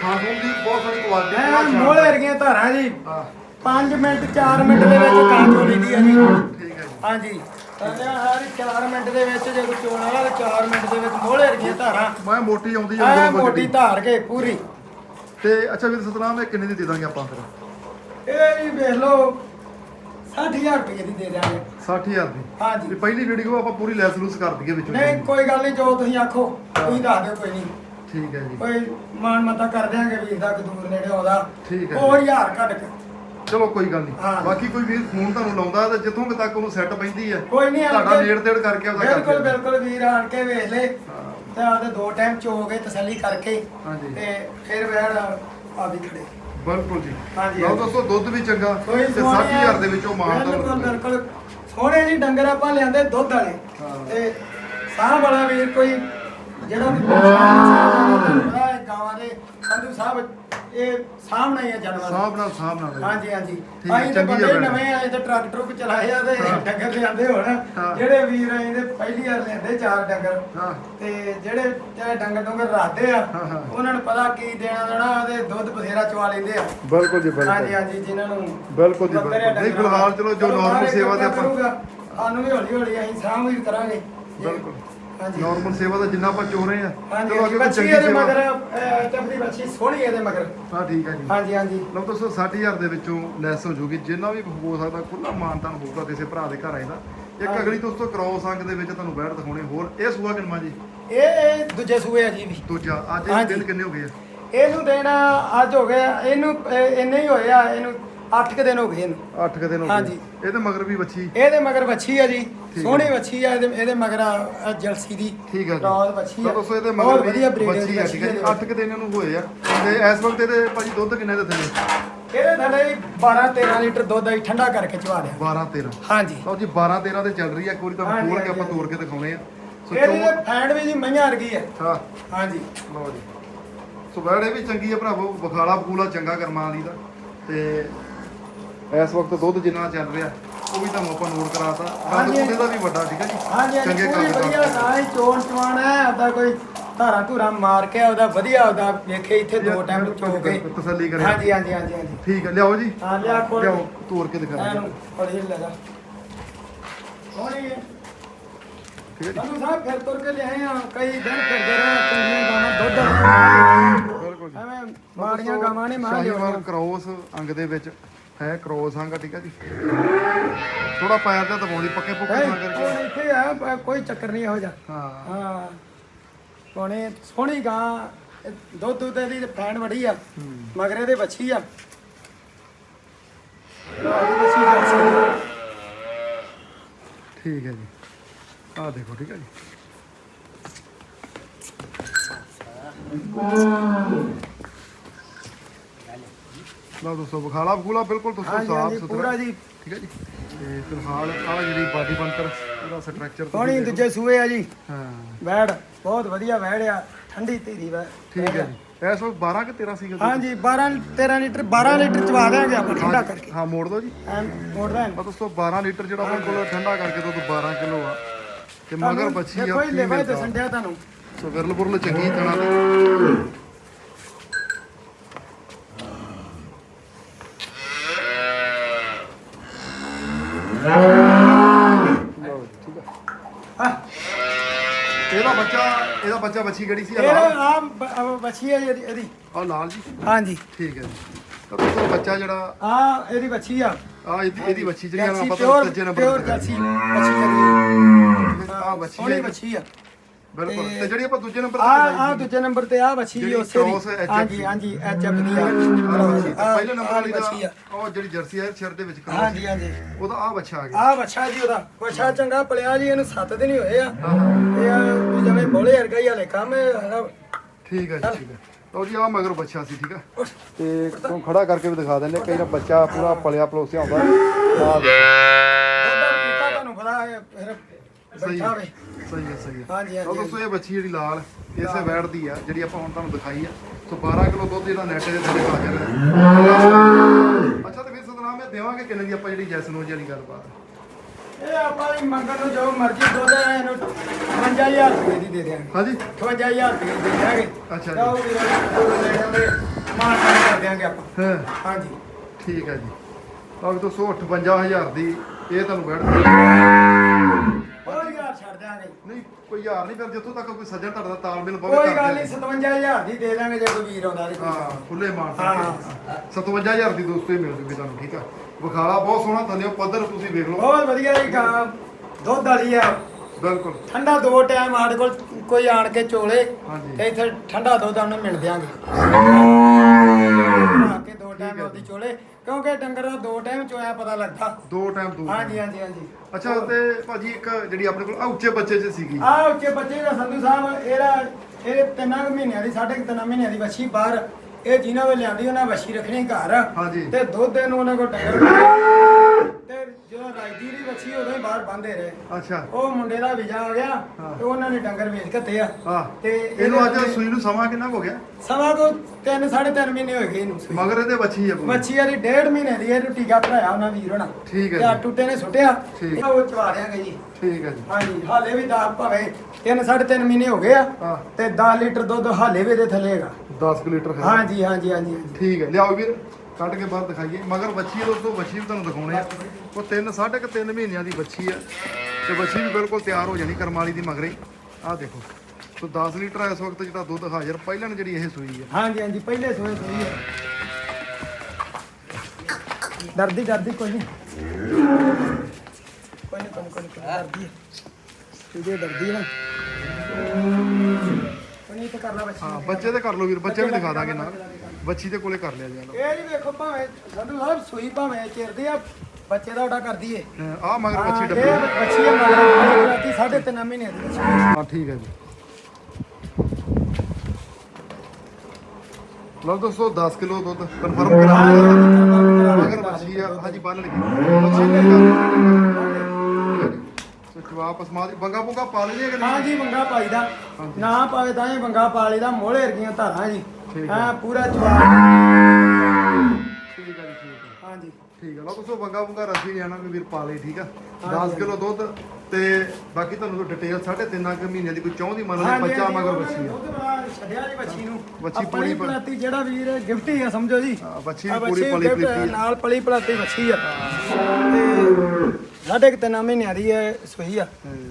ਥਾਂ ਥੂੰ ਦੀ ਬਹੁਤ ਸਾਰੀ ਕੁਆਲਿਟੀ ਐ ਮੋਲੇ ਵਰਗੀਆਂ ਧਾਰਾਂ ਜੀ। ਹਾਂ। 5 ਮਿੰਟ 4 ਮਿੰਟ ਦੇ ਵਿੱਚ ਕਾਂ ਚੋ ਦੀ ਆ ਜੀ। ਠੀਕ ਹੈ ਜੀ। ਹਾਂਜੀ। ਕਹਿੰਦੇ ਹਰ 4 ਮਿੰਟ ਦੇ ਵਿੱਚ ਜੇ ਚੋਣ ਵਾਲਾ 4 ਮਿੰਟ ਦੇ ਵਿੱਚ ਮੋਲੇ ਵਰਗੀਆਂ ਧਾਰਾਂ। ਮੈਂ ਮੋਟੀ ਆਉਂਦੀ ਆ ਮੋਟੀ ਧਾਰ ਕੇ ਪੂਰੀ। ਤੇ ਅੱਛਾ ਵੀਰ ਸਤਨਾਮ ਇਹ ਕਿੰਨੇ ਦੀ ਦੇ ਦਾਂਗੇ ਆਪਾਂ ਫਿਰ? ਇਹ ਵੀ ਵੇਖ ਲਓ 60000 ਰੁਪਏ ਦੀ ਦੇ ਦਿਆਂਗੇ। 60000 ਦੀ? ਹਾਂਜੀ। ਤੇ ਪਹਿਲੀ ਵੀਡੀਓ ਆਪਾਂ ਪੂਰੀ ਲੈਸ ਲੂਸ ਕਰ ਦਈਏ ਵਿੱਚੋਂ ਨਹੀਂ ਕੋਈ ਗੱਲ ਨਹੀਂ ਜੋ ਤੁਸੀਂ ਆਖੋ ਤੁਸੀਂ ਦੱਸ ਦਿਓ ਕੋਈ ਨਹੀਂ। ਠੀਕ ਹੈ ਜੀ। ਕੋਈ ਮਾਨ ਮਤਾ ਕਰ ਦਿਆਂਗੇ ਵੀਰ ਦਾ ਕਦੂਰ ਨੇੜੇ ਆਉਂਦਾ। ਠੀਕ ਹੈ ਹੋਰ ਹਜ਼ਾਰ ਘੱਟ ਕੇ ਚਲੋ ਕੋਈ ਗੱਲ ਹਾਂ। ਨਹੀਂ ਬਾਕੀ ਕੋਈ ਵੀਰ ਫੋਨ ਤੁਹਾਨੂੰ ਲਾਉਂਦਾ ਤੇ ਜਿੱਥੋਂ ਕੁ ਤੱਕ ਉਹਨੂੰ ਸੈੱਟ ਪੈਂਦੀ ਆ ਕੋਈ ਨਹੀਂ ਤੁਹਾਡਾ ਨੇੜ ਤੇੜ ਕਰਕੇ ਉਹਦਾ ਕਰ ਬਿਲਕੁਲ। ਬਿਲਕੁਲ ਵੀਰ ਆਣ ਕੇ ਵੇਖ ਲੈ। ਹਾਂ। ਤੇ ਆਦੇ ਦੋ ਟਾਈਮ ਚੋ ਕੇ ਤਸੱਲੀ ਕਰਕੇ। ਹਾਂਜੀ। ਤੇ ਫਿਰ ਵੈਣ ਆਦੀ ਖੜੇ। ਬਿਲਕੁਲ ਜੀ। ਹਾਂਜੀ, ਲਓ ਹਾਂਜੀ। ਦੋਸਤੋ ਦੁੱਧ ਵੀ ਚੰਗਾ ਕੋਈ ਤੇ ਸੋਹਣੇ 60000 ਦੇ ਵਿੱਚੋਂ ਮਾਨ ਬਿਲਕੁਲ ਬਿਲਕੁਲ। ਸੋਹਣੇ ਜੀ ਡੰਗਰ ਆਪਾਂ ਲਿਆਂਦੇ ਦੁੱਧ ਵਾਲੇ। ਹਾਂ। ਤੇ ਸਾਹ ਵਾਲਾ ਵੀਰ ਕੋਈ ਜਿਹੜਾ ਵੀ ਹੈ ਗਾਵਾਂ ਦੇ ਸੰਧੂ ਸਾਹਿਬ ਇਹ ਸਾਹਮਣੇ ਹੀ ਆ ਜਾਨਵਰ ਸਾਹਬ ਨਾਲ ਸਾਹਬ ਨਾਲ ਹਾਂਜੀ ਹਾਂਜੀ ਠੀਕ ਹੈ, ਤੇ ਚੰਗੀ ਆ ਬੰਦੇ ਭੈਣ। ਨਵੇਂ ਆਏ ਤੇ ਟਰੱਕ ਟਰੁੱਕ ਚਲਾਏ ਆ ਤੇ ਡੰਗਰ ਲਿਆਂਦੇ ਹੁਣ ਹਾਂ। ਜਿਹੜੇ ਵੀਰ ਆਏ ਤੇ ਪਹਿਲੀ ਵਾਰ ਲਿਆਂਦੇ ਚਾਰ ਡੰਗਰ ਹਾਂ ਤੇ ਜਿਹੜੇ ਚਾਹੇ ਡੰਗਰ ਡੰਗਰ ਰੱਖਦੇ ਆ ਹਾਂ, ਹਾਂ। ਉਹਨਾਂ ਨੂੰ ਪਤਾ ਕੀ ਦੇਣਾ ਦੇਣਾ ਤੇ ਦੁੱਧ ਬਥੇਰਾ ਚਵਾ ਲੈਂਦੇ ਆ ਬਿਲਕੁਲ ਜੀ ਹਾਂਜੀ ਹਾਂਜੀ ਜਿਨ੍ਹਾਂ ਨੂੰ ਬਿਲਕੁਲ ਜੀ, ਬਿਲਕੁਲ। ਨਹੀਂ, ਫਿਲਹਾਲ ਚਲੋ ਜੋ normal ਸੇਵਾ ਤੇ ਆਪਾਂ- ਕਰੂਗਾ, ਸਾਨੂੰ ਵੀ ਹੌਲੀ ਹੌਲੀ ਅਸੀਂ ਸਾਂਭ ਵੀ ਕਰਾਂਗੇ ਜੀ। ਬਿਲਕੁਲ। ਹਾਂਜੀ। ਨਾਰਮਲ ਸੇਵਾ ਦਾ ਜਿੰਨਾ ਆਪਾਂ ਚੋ ਰਹੇ ਆ ਹਾਂਜੀ ਚਲੋ ਅੱਗੇ ਬੱਚੀ ਚੰਗੀ ਇਹਦੇ ਸੇਵਾ। ਮਗਰ ਚੱਪੜੀ ਬੱਚੀ ਸੋਹਣੀ ਇਹਦੇ ਮਗਰ। ਹਾਂ ਠੀਕ ਹੈ ਜੀ। ਹਾਂਜੀ ਹਾਂਜੀ। ਲਓ ਦੋਸਤੋ 60000 ਦੇ ਵਿੱਚੋਂ ਲੈਸ ਹੋ ਜੂਗੀ। ਜਿੰਨਾ ਵੀ ਹੋ ਸਕਦਾ ਖੁੱਲਾ ਮਾਨਤਾਨ ਹੋਊਗਾ ਕਿਸੇ ਭਰਾ ਦੇ ਘਰ ਆਏ ਦਾ ਇੱਕ। ਅਗਲੀ ਦੋਸਤੋ ਕ੍ਰੋਸ ਅੰਕ ਦੇ ਵਿੱਚ ਤੁਹਾਨੂੰ ਬੈਠ ਦਿਖਾਉਣੇ ਹੋਰ। ਇਹ ਸੂਆ ਕਿੰਨਾ ਜੀ? ਇਹ ਇਹ ਦੂਜੇ ਸੂਏ ਆ ਜੀ ਵੀ ਦੂਜਾ। ਅੱਜ ਇਹ ਹਾਂਜੀ। ਦਿਨ ਕਿੰਨੇ ਹੋ ਗਏ ਆ? ਇਹਨੂੰ ਦੇਣਾ ਅੱਜ ਹੋ ਗਿਆ ਇਹਨੂੰ ਇਹ- ਇੰਨੇ ਹੀ ਹੋਏ ਆ ਇਹਨੂੰ 8 ਕੁ ਦਿਨ ਹੋ ਗਏ ਇਹਨੂੰ। 8 ਕੁ ਦਿਨ ਹੋ ਹਾਂਜੀ। ਗਏ ਇਹਦੇ ਮਗਰ ਵੀ ਬੱਚੀ ਇਹਦੇ ਮਗਰ ਵੱਛੀ ਆ ਜੀ। ਸੋਹਣੀ ਵੱਛੀ ਆ ਇਹਦੇ ਇਹਦੇ ਮਗਰ ਆ ਜਲਸੀ ਦੀ। ਠੀਕ ਹੈ ਜੀ। ਵੱਛੀ ਤਾਂ ਆ ਦੋਸਤੋ ਇਹਦੇ ਬਹੁਤ ਮਗਰ ਵਧੀਆ ਵੀ breed ਬੱਚੀ ਆ ਠੀਕ ਹੈ ਜੀ। ਇਹਦੇ 8 ਕੁ ਦਿਨ ਇਹਨੂੰ ਹੋਏ ਆ। ਤੇ ਇਸ ਵਕਤ ਇਹਦੇ ਭਾਜੀ ਦੁੱਧ ਕਿੰਨੇ ਦੇ ਥੱਲੇ? ਇਹਦੇ ਥੱਲੇ 12 13 ਲੀਟਰ ਦੁੱਧ ਆਈ ਠੰਡਾ ਕਰਕੇ ਚਵਾ ਦਿਆ 12 13 ਹਾਂਜੀ। ਲਓ ਜੀ 12 13 ਤੇ ਚੱਲ ਰਹੀ ਆ। ਇੱਕ ਵਾਰੀ ਤਾਂ ਹਾਂਜੀ, ਖੋਲ ਕੇ ਆਪਾਂ ਹਾਂਜੀ। ਤੋੜ ਕੇ ਦਿਖਾਉਣੇ ਆ। ਸੋ ਇਹਦੀ ਚੋ ਫੈਂਡ ਵੀ ਜੀ ਮਈਆਂ ਵਰਗੀ ਆ। ਹਾਂ। ਹਾਂਜੀ। ਲਓ ਜੀ। ਸੋ ਬੈੜੇ ਵੀ ਚੰਗੀ ਆ ਭਰਾਵੋ ਬਖਾਲਾ ਬਕੂਲਾ ਚੰਗਾ ਕਰਮਾਂ ਵਾਲੀ ਦਾ। ਤੇ ਇਸ ਵਕਤ ਦੁੱਧ ਜਿੰਨਾ ਚੱਲ ਰਿਹਾ ਉਹ ਵੀ ਤੁਹਾਨੂੰ ਆਪਾਂ ਨੋਟ ਕਰਾਤਾ। ਹਾਂਜੀ। ਕੁੰਡੇ ਦਾ ਵੀ ਵੱਡਾ ਠੀਕ ਹੈ ਜੀ? ਹਾਂਜੀ ਹਾਂਜੀ ਚੰਗੇ ਪੂਰੀ ਕੰਮ ਵਧੀਆ ਸਾਰੀ ਚੋਣ ਚਵਾਣ ਹੈ ਉਹਦਾ ਕੋਈ ਧਾਰਾ ਧੂਰਾ ਮਾਰ ਕੇ ਉਹਦਾ ਵਧੀਆ ਉਹਦਾ ਵੇਖੇ ਇੱਥੇ ਦੋ ਟਾਈਮ ਚੋ ਕੇ। ਤਸੱਲੀ ਕਰੇ ਹਾਂਜੀ ਹਾਂਜੀ ਹਾਂਜੀ ਹਾਂਜੀ। ਠੀਕ ਹੈ ਲਿਆਓ ਜੀ। ਹਾਂ ਲਿਆ ਕੋਲ ਲਿਆਓ ਤੋੜ ਕੇ ਦਿਖਾ ਐਨੂੰ ਦਿਓ ਬੜੀ ਲਗਾ ਸੋਹਣੀ ਹੈ ਠੀਕ ਹੈ ਜੀ। ਸਾਨੂੰ ਸਾਹਿਬ ਫਿਰ ਤੁਰ ਕੇ ਲਿਆਏ ਆ। ਕਈ ਦਿਨ ਫਿਰਦੇ ਰਹੇ ਚੰਗੀਆਂ ਗਾਵਾਂ ਦੁੱਧ ਬਿਲਕੁਲ ਜੀ। ਐਵੇਂ ਮਾੜੀਆਂ ਗਾਵਾਂ ਨੇ ਮਾਰ ਸ਼ਾਹੀਵਾਲ ਲਿਆ ਕ੍ਰੋਸ ਅੰਗ ਦੇ ਵਿੱਚ ਹੈ ਕ੍ਰੋਸ ਅੰਗ ਆ, ਠੀਕ ਹੈ ਜੀ। ਥੋੜਾ ਪੈਰ ਦਾ ਦਬਾਉਂਦੀ ਪੱਕੇ ਪੁੱਕੇ ਨਾ ਕਰਕੇ। ਇੱਥੇ ਆ ਪ- ਕੋਈ ਚੱਕਰ ਨਹੀਂ ਇਹੋ ਜਿਹਾ। ਹਾਂ। ਹਾਂ। ਸੋਹਣੀ ਸੋਹਣੀ ਗਾਂ ਇਹ ਦੁੱਧ ਦੁੱਧ ਦੀ ਫੈਨ ਬੜੀ ਆ ਮਗਰ ਇਹਦੇ ਬੱਚੀ ਆ। ਜਰਸੀ ਠੀਕ ਹੈ ਜੀ। ਆਹ ਦੇਖੋ ਠੀਕ ਹੈ ਜੀ। ਲਓ ਦੋਸਤੋ ਬਖਾਲਾ ਬਖੂਲਾ ਬਿਲਕੁਲ ਦੋਸਤੋ ਹਾਂਜੀ ਸਾਫ਼ ਹਾਂਜੀ ਸੁਥਰਾ। ਪੂਰਾ ਜੀ। ਠੀਕ ਹੈ ਜੀ। ਤੇ ਫਿਲਹਾਲ ਆਹ ਜਿਹੜੀ ਬਾਡੀ ਬੰਤਰ ਉਹਦਾ ਸਟਰਕਚਰ ਸੋਹਣੀ ਦੂਜੇ ਸੂਏ ਆ ਜੀ। ਹਾਂ। ਵੈੜ ਬਹੁਤ ਵਧੀਆ ਵੈੜ ਆ। ਠੰਡੀ ਧੀਰੀ ਵੈੜ ਠੀਕ ਹੈ ਜੀ। ਇਸ ਵਕਤ 12 ਕਿ 13 ਸੀਗਾ ਦੁੱਧ? ਹਾਂਜੀ 12 13 ਲੀਟਰ 12 ਲੀਟਰ ਚਵਾ ਦਿਆਂਗੇ ਆਪਾਂ ਠੰਡਾ ਕਰਕੇ। ਹਾਂ ਮੋੜ ਦੋ ਜੀ। ਐਨ ਮੋੜਦਾ ਐਨ ਆ ਦੋਸਤੋ 12 ਲੀਟਰ ਜਿਹੜਾ ਆਪਣੇ ਕੋਲ ਠੰਡਾ ਕਰਕੇ ਦੁੱਧ 12 ਕਿਲੋ ਆ। ਤੇ ਮਗਰ ਬੱਚੀ ਆ ਹੀ ਲੈਵਾ female ਦਾ। ਦੱਸਣ ਡਿਆ ਤੁਹਾਨੂੰ। ਸੋ ਵਿਰਲ ਬੁਰਲ ਚੰਗੀ ਤਰ੍ਹਾਂ ਦੀ ਲਓ ਜੀ, ਠੀਕ ਆ। ਹਾਂ ਇਹਦਾ ਬੱਚਾ ਇਹਦਾ ਬੱਚਾ ਬੱਚੀ ਕਿਹੜੀ ਸੀ? ਇਹ ਲਾਲ? ਆ ਬੱਚੀ ਹੈ ਜੀ ਇਹਦੀ- ਇਹਦੀ। ਆ ਲਾਲ ਜੀ? ਹਾਂਜੀ। ਠੀਕ ਹੈ ਜੀ। ਤਾਂ ਦੋਸਤੋ ਬੱਚਾ ਜਿਹੜਾ ਆ ਇਹਦੀ ਬੱਚੀ ਆ। ਆ ਇਹਦੀ ਇਹਦੀ ਬੱਚੀ ਜਿਹੜੀ ਆ ਆਪਾਂ ਪਿਓਰ ਤੀਜੇ ਨੰਬਰ ਤੇ ਬੱਚੀ ਆ ਬੱਚੀ ਸੋਹਣੀ ਹੈ ਬੱਚੀ ਆ। ਬਿਲਕੁਲ। ਤੇ ਜਿਹੜੀ ਆਪਾਂ ਦੂਜੇ ਨੰਬਰ ਤੇ ਆ ਦੂਜੇ ਨੰਬਰ ਤੇ ਆ ਬੱਚੀ ਜਿਹੜੀ ਉਸੇ cross ਦੀ HF ਹਾਂਜੀ ਹਾਂਜੀ ਐਚ ਐਫ ਦੀ ਆ। ਆਹ ਬੱਚੀ। ਤੇ ਆਹ- ਪਹਿਲੇ ਨੰਬਰ ਆਹ ਵਾਲੀ ਬੱਚੀ ਆ। ਦਾ ਉਹ ਜਿਹੜੀ ਜਰਸੀ ਹੈ ਸਿਰ ਦੇ ਵਿੱਚ cross ਹਾਂਜੀ ਹਾਂਜੀ। ਉਹਦਾ ਆ ਬੱਚਾ ਆ ਗਿਆ। ਆ ਬੱਚਾ ਜੀ ਉਹਦਾ। ਬੱਚਾ ਚੰਗਾ ਪਲਿਆ ਜੀ ਇਹਨੂੰ 7 ਦਿਨ ਹੀ ਹੋਏ ਆ। ਇਹ ਆ ਵੀ ਜਿਵੇਂ ਬੋਲੇ ਵਰਗਾ ਹੀ ਹਲੇ ਕੰਮ ਹੈਗਾ। ਠੀਕ ਹੈ ਜੀ ਠੀਕ ਹੈ ਲਓ ਜੀ ਆ ਮਗਰ ਬੱਚਾ ਸੀ ਠੀਕ ਹੈ ਤੇ ਤੁਹਾਨੂੰ ਖੜਾ ਕਰਕੇ ਵੀ ਦਿਖਾ ਦਿੰਦੇ ਕਈ ਵਾਰ ਬੱਚਾ ਪੂਰਾ ਪਲਿਆ ਪਲੋਸਿਆ ਹੁੰਦਾ ਆ ਦੇਖੋ ਦੁੱਧ ਦਾ ਪੀਤਾ ਤੁਹਾਨੂੰ ਪਤਾ ਹੈ ਫਿਰ ਸਹੀ ਬੈਠਾ ਹੈ ਸਹੀ ਹੈ ਸਹੀ ਹੈ। ਹਾਂਜੀ ਲਓ ਹਾਂਜੀ। ਦੋਸਤੋ ਇਹ ਬੱਚੀ ਜਿਹੜੀ ਲਾਲ ਇਸੇ ਵੈੜ ਦੀ ਆ ਜਿਹੜੀ ਆਪਾਂ ਹੁਣ ਤੁਹਾਨੂੰ ਦਿਖਾਈ ਆ। ਸੋ 12 ਕਿਲੋ ਦੁੱਧ ਜਿਹੜਾ ਨੈਟ ਦੇ ਥੱਲੇ ਆ ਗਿਆ ਅੱਛਾ ਤੇ ਫਿਰ ਸਤਨਾਮ ਇਹ ਦੇਵਾਂਗੇ ਕਿੰਨੇ ਦੀ ਆਪਾਂ ਜਿਹੜੀ ਜੈਸਨੋ ਜੀ ਵਾਲੀ ਗੱਲਬਾਤ? ਇਹ ਆਪਾਂ ਵੀ ਮੰਗਣ ਨੂੰ ਜੋ ਮਰਜ਼ੀ ਦੁੱਧ ਹੈ ਇਹਨੂੰ 55000 ਰੁਪਏ ਦੀ ਦੇ ਦਿਆਂਗੇ। ਹਾਂਜੀ। 55000 ਰੁਪਏ ਦੇ ਦਿਆਂਗੇ। ਅੱਛਾ ਜੀ। ਜਾਓ ਵੀਰੋ ਜੀ, ਲੈ ਜਾਂਦੇ ਮਾਨ ਮਾਨ ਕਰ ਦਿਆਂਗੇ ਆਪਾਂ। ਹਾਂ। ਹਾਂਜੀ। ਠੀਕ ਹੈ ਜੀ। ਲਓ ਦੋਸਤੋ 58000 ਦੀ ਇਹ ਤੁਹਾਨੂੰ ਵੈੜ ਦਿਆਂਗੇ ਨਹੀਂ। ਕੋਈ ਯਾਰ ਨਹੀਂ ਫਿਰ ਜਿੱਥੋਂ ਤੱਕ ਕੋਈ ਸੱਜਣ ਤੁਹਾਡਾ ਤਾਲਮੇਲ ਕੋਈ ਕਰ ਗੱਲ ਦੇ। ਨਹੀਂ 57000 ਦੀ ਦੇ ਦਾਂਗੇ ਜੇ ਕੋਈ ਵੀਰ ਆਉਂਦਾ ਤੇ ਹਾਂ ਖੁੱਲੇ ਮਾਰ ਹਾਂ। 57000 ਦੀ ਦੋਸਤੋ ਹੀ ਮਿਲ ਜੂਗੀ ਤੁਹਾਨੂੰ ਠੀਕ ਆ? ਵਿਖਾਲਾ ਬਹੁਤ ਸੋਹਣਾ ਥੱਲੇ ਪੱਧਰ ਤੁਸੀਂ ਵੇਖ ਲਓ। ਬਹੁਤ ਵਧੀਆ ਜੀ ਗਾਂ ਦੁੱਧ ਵਾਲੀ ਆ ਬਿਲਕੁਲ। ਠੰਡਾ ਦੋ ਟਾਈਮ ਸਾਡੇ ਕੋਲ ਕੋਈ ਆਣ ਕੇ ਚੋਲੇ ਹਾਂਜੀ। ਤੇ ਇੱਥੇ ਠੰਡਾ ਦੁੱਧ ਉਹਨੂੰ ਮਿਲ ਦਿਆਂਗੇ। ਟਾਈਮ ਉਹਦੀ ਚੋਲੇ ਕਿਉਂਕਿ ਡੰਗਰ ਦਾ ਦੋ ਟਾਈਮ ਚੋਇਆ ਪਤਾ ਲੱਗਦਾ। ਦੋ ਟਾਈਮ ਦੋ ਹਾਂਜੀ ਹਾਂਜੀ ਹਾਂਜੀ। ਅੱਛਾ ਤੇ ਭਾਜੀ ਇੱਕ ਜਿਹੜੀ ਆਪਣੇ ਕੋਲ ਆ ਉੱਚੇ ਬੱਚੇ 'ਚ ਸੀਗੀ। ਆ ਉੱਚੇ ਬੱਚੇ ਦਾ ਸੰਧੂ ਸਾਹਿਬ ਇਹਦਾ ਇਹ ਤਿੰਨਾਂ ਕੁ ਮਹੀਨਿਆਂ ਦੀ ਸਾਢੇ ਕੁ ਤਿੰਨਾਂ ਮਹੀਨਿਆਂ ਦੀ ਵੱਛੀ ਬਾਹਰ ਇਹ ਜਿਨ੍ਹਾਂ ਵੇ ਲਿਆਂਦੀ ਉਹਨਾਂ ਵੱਛੀ ਰੱਖਣੀ ਘਰ। ਹਾਂਜੀ। ਤੇ ਦੁੱਧ ਇਹਨੂੰ ਉਹਨਾਂ ਕੋਲ ਟੱਕਰ ਤੇ ਜਦੋਂ ਰਾਜਦੀ ਦੀ ਵੱਛੀ ਉਦੋਂ ਹੀ ਬਾਹਰ ਬੰਦੇ ਰਹੇ ਅੱਛਾ ਉਹ ਮੁੰਡੇ ਦਾ ਵੀਜ਼ਾ ਆ ਗਿਆ ਹਾਂ। ਤੇ ਉਹਨਾਂ ਨੇ ਡੰਗਰ ਵੇਚ ਘੱਤੇ ਆ ਹਾਂ ਤੇ ਇਹਨੂੰ ਅੱਜ ਇਹਦੇ- ਸੂਈ ਨੂੰ ਸਮਾਂ ਕਿੰਨਾ ਕੁ ਹੋ ਗਿਆ ਸਵਾ ਕੋ ਤਿੰਨ ਸਾਢੇ ਤਿੰਨ ਮਹੀਨੇ ਹੋਏ ਗਏ ਇਹਨੂੰ ਸੂਈ। ਮਗਰ ਇਹਦੇ ਬੱਚੀ ਆ ਪੂਰੀ। ਮੱਛੀ ਵਾਲੀ ਡੇਢ ਮਹੀਨੇ ਦੀ ਇਹ ਟੀਕਾ ਭਰਾਇਆ ਉਹਨਾਂ ਵੀਰ ਹੋਣਾ ਠੀਕ ਹੈ ਤੇ ਆ ਜੀ। ਟੁੱਟੇ ਨੇ ਸੁੱਟਿਆ ਠੀਕ। ਇਹ ਉਹ ਚਵਾ ਦਿਆਂਗੇ ਜੀ ਠੀਕ ਹੈ ਜੀ ਹਾਂਜੀ ਹਾਲੇ ਵੀ ਦਾ ਭਾਵੇਂ ਤਿੰਨ ਸਾਢੇ ਤਿੰਨ ਮਹੀਨੇ ਹੋ ਗਏ ਆ। ਤੇ 10 ਲੀਟਰ ਦੁੱਧ ਹਾਲੇ ਵੀ ਇਹਦੇ ਥੱਲੇ ਹੈਗਾ 10 ਲੀਟਰ ਹੈ ਹਾਂਜੀ ਹਾਂਜੀ ਹਾਂਜੀ। ਠੀਕ ਹੈ ਲਿਆਓ ਵੀਰ ਕੱਢ ਕੇ ਬਾਹਰ ਦਿਖਾਈਏ। ਮਗਰ ਬੱਚੀ ਹੈ ਦੋਸਤੋ ਬੱਚੀ ਵੀ ਤੁਹਾਨੂੰ ਦਿਖਾਉਣੇ ਆ। ਉਹ ਤਿੰਨ, ਸਾਢੇ ਕੁ ਤਿੰਨ ਮਹੀਨਿਆਂ ਦੀ ਬੱਚੀ ਆ। ਤੇ ਬੱਚੀ ਵੀ ਬਿਲਕੁਲ ਤਿਆਰ ਹੋ ਜਾਣੀ ਕਰਮਾਲੀ ਦੀ ਮਗਰੇ। ਆਹ ਦੇਖੋ ਸੋ 10 ਲੀਟਰ ਆ ਇਸ ਵਕਤ ਜਿਹੜਾ ਦੁੱਧ ਹਾਜ਼ਰ ਪਹਿਲਾਂ ਜਿਹੜੀ ਇਹ ਸੂਈ ਹੈ ਹਾਂਜੀ ਹਾਂਜੀ, ਪਹਿਲੇ ਸੋਏ ਸੋਈ ਹੈ ਡਰਦੀ ਡਰਦੀ, ਕੋਈ ਨਹੀਂ ਕੋਈ ਨਹੀਂ ਕੋਈ ਨਹੀਂ ਡਰਦੀ ਇਹਦੇ ਡਰਦੀ ਨਾ। ਤੇ ਕਰ ਲਾ ਬੱਚੀ ਹਾਂ ਬੱਚੇ ਤੇ ਕਰ ਲਓ ਵੀਰ ਬੱਚੇ ਵੀ ਦਿਖਾ ਦਾਂਗੇ ਨਾਲ ਬੱਚੀ ਦੇ ਕੋਲੇ ਕਰ ਲਿਆ ਜੀ ਇਹ ਜੀ ਵੇਖੋ ਭਾਵੇਂ ਸੰਧੂ ਸਾਹਿਬ ਸੂਈ ਭਾਵੇਂ ਚਿਰਦੀ ਆ ਬੱਚੇ ਦਾ ਆਡਾ ਕਰਦੀ ਏ। ਆ ਮਗਰ ਹਾਂ, ਬੱਚੀ ਇਹ ਡੱਬੀ। ਬੱਚੀ ਆ ਮਗਰ ਰਾਤੀ ਸਾਢੇ ਤਿੰਨ ਮਹੀਨੇ ਦੀ ਬੱਚੀ। ਹਾਂ ਠੀਕ ਹੈ ਜੀ। ਲਓ ਦੋਸਤੋ 10 ਕਿਲੋ ਦੁੱਧ ਕਨਫਰਮ ਕਰਾ ਲਿਆ ਮਗਰ ਬੱਚੀ ਆ ਹਾਂਜੀ ਬੰਨ ਬੱਚੀ ਨੇ ਜਵਾਬ ਅਸਮਾਤ ਬੰਗਾ ਪੁੰਗਾ ਪਾ ਲਈ ਕਿ ਹਾਂ ਜੀ ਮੰਗਾ ਪਾਈ ਦਾ ਨਾ ਪਾਵੇ ਤਾਂ ਇਹ ਮੰਗਾ ਪਾ ਲਈ ਦਾ ਮੋਹਲੇ ਵਰਗੀਆਂ ਧਾਰਾਂ ਜੀ। ਹਾਂ। ਪੂਰਾ ਜਵਾਬ। ਠੀਕ ਹੈ ਜੀ ਠੀਕ ਹੈ। ਹਾਂ ਜੀ ਠੀਕ ਹੈ ਲਓ ਦੋਸਤੋ ਬੰਗਾ ਪੁੰਗਾ ਰਸੀ ਜਾਣਾ ਵੀ ਵੀਰ ਪਾ ਲਈ ਠੀਕ ਆ 10 ਕਿਲੋ ਦੁੱਧ ਤੇ ਬਾਕੀ ਤੁਹਾਨੂੰ ਡਿਟੇਲ 3.5 ਕੁ ਮਹੀਨੇ ਦੀ ਕੋਈ ਚਾਹੁੰਦੀ ਮੰਨ ਲਓ ਬੱਚਾ ਮਗਰ ਬੱਚੀ ਆ। ਛੱਡਿਆ ਜੀ ਬੱਚੀ ਨੂੰ। ਬੱਚੀ ਪੂਰੀ ਪਲੀ ਪਲਾਤੀ ਜਿਹੜਾ ਵੀਰ ਗਿਫਟ ਆ ਸਮਝੋ ਜੀ। ਹਾਂ, ਬੱਚੀ ਪੂਰੀ ਪਲੀ। ਨਾਲ ਪਲੀ ਪਲਾਤੀ ਬੱਚੀ ਆ। ਤੇ ਸਾਢੇ ਕੁ ਤਿੰਨ ਮਹੀਨਿਆਂ ਦੀ ਹੈ ਸੂਈ ਆ।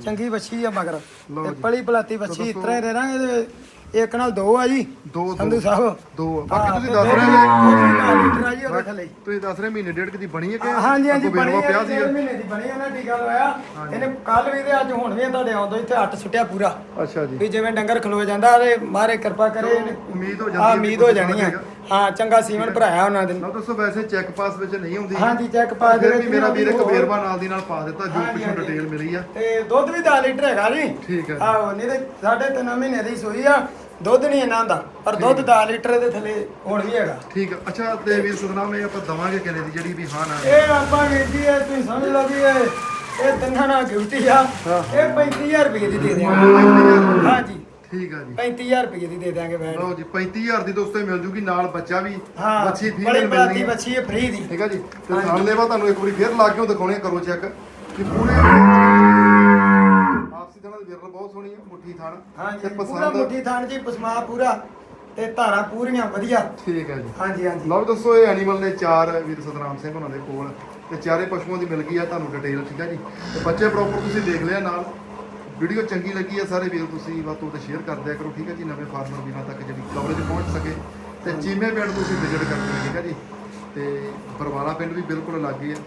ਚੰਗੀ ਬੱਚੀ ਆ ਮਗਰ। ਲਓ ਤੇ ਜੀ। ਪਲੀ ਪਲਾਤੀ ਬੱਚੀ ਇਸ ਤਰ੍ਹਾਂ ਹੀ ਦੇ ਇਹਦੇ ਇੱਕ ਨਾਲ ਦੋ ਆ ਜੀ। ਦੋ ਸੰਧੂ ਸਾਹਿਬ। ਦੋ। ਆ। ਬਾਕੀ ਹਾਂ, ਤੁਸੀਂ ਦੱਸ ਦੋ ਰਹੇ ਨਾਲ ਨੇ। ਲੀਟਰ ਆ ਜੀ ਉਹਦੇ ਥੱਲੇ। ਤੁਸੀਂ ਦੱਸ ਰਹੇ ਮਹੀਨੇ ਡੇਢ ਕੁ ਦੀ ਬਣੀ ਹੈ ਕਿ ਹਾਂਜੀ ਹਾਂਜੀ ਅੱਗੋਂ ਬਣੀ ਵੇਰਵਾ ਪਿਆ ਹੈ ਸੀ ਡੇਢ ਮਹੀਨੇ ਦੀ ਬਣੀ ਉਹਨਾਂ ਟੀਕਾ ਲਵਾਇਆ। ਇਹਨੇ ਕੱਲ ਵੀ ਤੇ ਅੱਜ ਹੁਣ ਵੀ ਤੁਹਾਡੇ ਆਉਂਦੋ ਇੱਥੇ ਅੱਟ ਸੁੱਟਿਆ ਪੂਰਾ। ਅੱਛਾ ਜੀ। ਵੀ ਜਿਵੇਂ ਡੰਗਰ ਖਲੋ ਜਾਂਦਾ ਤੇ ਮਾਰੇ ਕਿਰਪਾ ਕਰੇ ਇਹਨੇ- ਉਮੀਦ ਹੋ ਹਾਂ ਜਾਂਦੀ ਹੈ ਉਮੀਦ ਹੋ ਜਾਣੀ ਆ। ਹਾਂ ਚੰਗਾ ਸੀਮਨ ਭਰਾਇਆ ਉਹਨਾਂ ਦੇ। ਨਾ ਦੱਸੋ ਵੈਸੇ ਚੈੱਕ ਪਾਸ ਵਿੱਚ ਨਹੀਂ ਹੁੰਦੀ ਹਾਂਜੀ ਚੈੱਕ ਪਾ ਦੇ ਫਿਰ ਵੀ ਮੇਰਾ ਵੀਰ ਵੇਰਵਾ ਨਾਲ ਦੀ ਨਾਲ ਪਾ ਦਿੱਤਾ ਜੋ ਹਾਂਜੀ, ਪਿੱਛੋਂ ਹਾਂਜੀ। ਡਿਟੇਲ ਮਿਲੀ ਆ। ਤੇ ਦੁੱਧ ਵੀ 10 ਲੀਟਰ ਹੈਗਾ ਜੀ। ਠੀਕ ਹੈ ਆਹੋ ਨਹੀਂ ਤੇ ਸਾਢੇ ਤਿੰਨ ਮਹੀਨੇ ਦੀ ਸੂਈ ਆ ਦੁੱਧ ਨਹੀਂ ਇਹਨਾਂ ਦਾ ਪਰ ਦੁੱਧ 10 ਲੀਟਰ ਦੇ ਥੱਲੇ ਹੁਣ ਵੀ ਹੈਗਾ। ਠੀਕ ਆ। ਅੱਛਾ ਤੇ ਵੀਰ ਸਤਨਾਮ ਇਹ ਆਪਾਂ ਦਵਾਂਗੇ ਕਿੰਨੇ ਦੀ ਜਿਹੜੀ ਵੀ ਹਾਂ ਨਾ ਇਹ ਆਪਾਂ ਵੇਚੀ ਹੈ ਤੁਸੀਂ ਸਮਝ ਲਓ ਵੀ ਇਹ ਇਹ ਤਿੰਨਾਂ ਨਾਲ ਗਿਫਟੀ ਆ। ਇਹ 35000 ਰੁਪਏ ਦੀ ਦੇ ਦਿਆਂਗੇ। ਹਾਂਜੀ। ਠੀਕ ਆ ਜੀ। 35000 ਰੁਪਏ ਦੀ ਦੇ ਦਿਆਂਗੇ ਬੈਠ ਲਓ ਜੀ 35000 ਦੀ ਦੋਸਤੋ ਇਹ ਮਿਲ ਜੂਗੀ ਨਾਲ ਬੱਚਾ ਵੀ ਹਾਂ ਬੱਚੀ ਬੜੀ ਫੀਮੇਲ ਬਲਾਤੀ ਮਿਲਣੀ ਆ। ਬੱਚੀ ਹੈ ਫ੍ਰੀ ਦੀ। ਠੀਕ ਆ ਜੀ ਤੇ ਸਾਲ ਲੈਵਾ ਤੁਹਾਨੂੰ ਇੱਕ ਵਾਰੀ ਫੇਰ ਲਾ ਕੇ ਦਿਖਾਉਣੇ ਕਰੋ ਚੈੱਕ। ਕਿ ਪੂਰੇ ਆਪਸੀ ਥਾਣਾ ਦੀ ਵਿਰਲ ਬਹੁਤ ਸੋਹਣੀ ਆ ਮੁੱਠੀ ਥਾਣ ਹਾਂਜੀ ਤੇ ਪੂਰਾ ਪਸੰਦ ਮੁੱਠੀ ਥਾਣ ਜੀ ਪਸਮਾ ਪੂਰਾ ਤੇ ਧਾਰਾਂ ਪੂਰੀਆਂ ਵਧੀਆ। ਠੀਕ ਹੈ ਜੀ। ਹਾਂਜੀ ਹਾਂਜੀ। ਲਓ ਵੀ ਦੋਸਤੋ ਇਹ ਐਨੀਮਲ ਨੇ ਚਾਰ ਵੀਰ ਸਤਨਾਮ ਸਿੰਘ ਉਹਨਾਂ ਦੇ ਕੋਲ। ਤੇ ਚਾਰੇ ਪਸ਼ੂਆਂ ਦੀ ਮਿਲ ਗਈ ਆ ਤੁਹਾਨੂੰ ਡਿਟੇਲ ਠੀਕ ਜੀ। ਤੇ ਬੱਚੇ ਪ੍ਰੋਪਰ ਤੁਸੀਂ ਦੇਖ ਲਿਆ ਨਾਲ। ਵੀਡੀਓ ਚੰਗੀ ਲੱਗੀ ਆ ਸਾਰੇ ਵੀਰ ਤੁਸੀਂ ਵੱਧ ਤੋਂ ਵੱਧ ਸ਼ੇਅਰ ਕਰ ਦਿਆ ਕਰੋ ਠੀਕ ਹੈ ਜੀ? ਨਵੇਂ ਫਾਰਮਰ ਵੀਰਾਂ ਤੱਕ ਜਿਹੜੀ ਕਵਰੇਜ ਪਹੁੰਚ ਸਕੇ ਤੇ ਚੀਮੇ ਪਿੰਡ ਤੁਸੀਂ ਵਿਜ਼ਿਟ ਕਰਦੇ ਠੀਕ ਹੈ ਜੀ? ਤੇ ਪਰਵਾਲਾ ਪਿੰਡ ਵੀ ਬਿਲਕੁਲ ਲਾਗੇ ਆ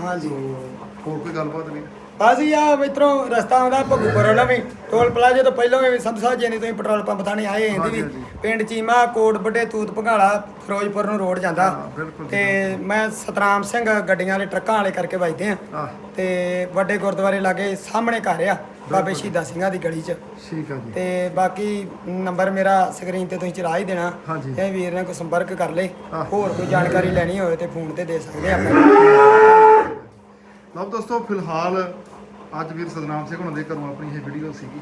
ਹਾਂਜੀ। ਹੋਰ ਕੋਈ ਗੱਲਬਾਤ ਨਹੀਂ ਬਾਜੀ ਆ ਮਿੱਤਰੋਂ ਰਸਤਾ ਆਉਂਦਾ ਭੱਗੂਪੁਰ ਵਾਲਾ ਵੀ ਟੋਲ ਪਲਾਜ਼ੇ ਤੋਂ ਪਹਿਲਾਂ ਵੀ ਸਾਹਿਬ ਜੀ ਨੇ ਤੁਸੀਂ ਪੈਟਰੋਲ ਪੰਪ ਥਾਣੀ ਆਏ ਇਹਦੀ ਵੀ। ਪਿੰਡ ਚੀਮਾ ਕੋਟ ਵੱਡੇ ਤੂਤ ਭਗਾਲਾ ਫਿਰੋਜ਼ਪੁਰ ਨੂੰ ਰੋਡ ਜਾਂਦਾ। ਹਾਂ, ਤੇ ਮੈਂ ਸਤਨਾਮ ਸਿੰਘ ਗੱਡੀਆਂ ਵਾਲੇ ਟਰੱਕਾਂ ਵਾਲੇ ਕਰਕੇ ਵੱਜਦੇ ਆ। ਤੇ ਵੱਡੇ ਗੁਰਦੁਆਰੇ ਲਾਗੇ ਸਾਹਮਣੇ ਘਰ ਆ। ਬਾਬੇ ਸ਼ਹੀਦਾਂ ਸਿੰਘਾਂ ਦੀ ਗਲੀ 'ਚ। ਠੀਕ ਆ ਜੀ। ਤੇ ਬਾਕੀ ਨੰਬਰ ਮੇਰਾ ਸਕਰੀਨ ਤੇ ਤੁਸੀਂ ਚਲਾ ਹੀ ਦੇਣਾ। ਹਾਂਜੀ। ਤੇ ਵੀਰ ਨੇ ਕੋਈ ਸੰਪਰਕ ਕਰ ਲੇ। ਹੋਰ ਕੋਈ ਜਾਣਕਾਰੀ ਲੈਣੀ ਹੋਵੇ ਤੇ ਫੋਨ ਤੇ ਦੇ ਸਕਦੇ ਆਪਾਂ। ਲਓ ਦੋਸਤੋ ਫਿਲਹਾਲ ਅੱਜ ਵੀਰ ਸਤਨਾਮ ਸਿੰਘ ਹੁਣਾਂ ਦੇ ਘਰੋਂ ਆਪਣੀ ਇਹ ਵੀਡੀਓ ਸੀਗੀ।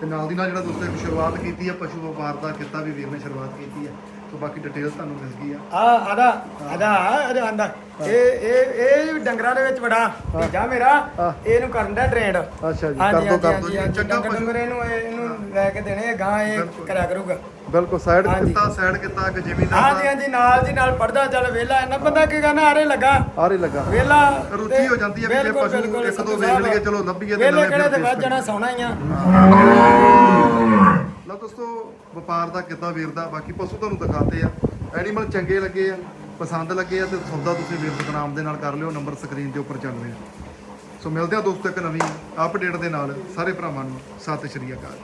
ਤੇ ਨਾਲ ਦੀ ਨਾਲ ਜਿਹੜਾ ਦੋਸਤੋ ਇੱਕ ਸ਼ੁਰੂਆਤ ਕੀਤੀ ਆ ਪਸ਼ੂ ਵਪਾਰ ਦਾ ਕੀਤਾ ਵੀ ਵੀਰ ਨੇ ਸ਼ੁਰੂਆਤ ਕੀਤੀ ਆ। ਸੋ ਬਾਕੀ ਡਿਟੇਲ ਤੁਹਾਨੂੰ ਮਿਲ ਗਈ ਆ। ਆ ਆਦਾ ਆਦਾ ਆਦਾ ਆਂਦਾ। ਇਹ ਇਹ ਇਹ ਡੰਗਰਾਂ ਦੇ ਵਿੱਚ ਬੜਾ ਭੇਜਾ ਮੇਰਾ। ਇਹਨੂੰ ਕਰਨ ਦਾ ਟ੍ਰੇਡ ਅੱਛਾ ਜੀ ਕਰ ਦੋ ਕਰ ਦੋ। ਚੰਗਾ ਡੰਗਰ ਇਹਨੂੰ ਇਹ- ਇਹਨੂੰ ਲੈ ਕੇ ਦੇਣੇ ਗਾਂ ਇਹ। ਕਰਿਆ ਕਰੂਗਾ। ਬਿਲਕੁਲ ਸਾਈਡ। ਕੀਤਾ ਸਾਈਡ ਕੀਤਾ ਕਿ ਜ਼ਿਮੀਂਦਾਰ ਹਾਂਜੀ ਹਾਂਜੀ ਨਾਲ ਦੀ ਨਾਲ ਪੜਦਾ ਚੱਲ ਵੇਲਾ ਇਹਨਾਂ ਬੰਦਾ ਕੀ ਕਰਨਾ ਆਰੇ ਲੱਗਾ। ਆਰੇ ਲੱਗਾ। ਵੇਲਾ ਰੁਚੀ ਹੋ ਜਾਂਦੀ ਹੈ ਵੀ ਜੇ ਪਸ਼ੂ ਇੱਕ ਦੋ ਵੇਚ। ਲਈਏ, ਚਲੋ ਲੱਭੀਏ ਤੇ ਵੇਲੇ ਨਵੇਂ ਕਿਹੜੇ ਤੇ ਵੱਜ ਜਾਣਾ ਸੌਣਾ ਹੀ ਆ। ਦੋਸਤੋ ਵਪਾਰ ਦਾ ਕਿੱਦਾਂ ਵੇਰਦਾ? ਬਾਕੀ ਪਸ਼ੂ ਤੁਹਾਨੂੰ ਦਿਖਾਤੇ ਆ। ਐਨੀਮਲ ਚੰਗੇ ਲੱਗੇ ਆ, ਪਸੰਦ ਲੱਗੇ ਆ ਤੇ ਸੌਦਾ ਤੁਸੀਂ ਵੀਰ ਸਤਨਾਮ ਦੇ ਨਾਲ ਕਰ ਲਿਓ ਨੰਬਰ ਸਕਰੀਨ ਦੇ ਉੱਪਰ ਚੱਲ ਰਿਹਾ। ਸੋ ਮਿਲਦੇ ਆ ਦੋਸਤੋ ਇੱਕ ਨਵੀਂ ਅਪਡੇਟ ਦੇ ਨਾਲ। ਸਾਰੇ ਭਰਾਵਾਂ ਨੂੰ ਸਤਿ ਸ਼੍ਰੀ ਅਕਾਲ।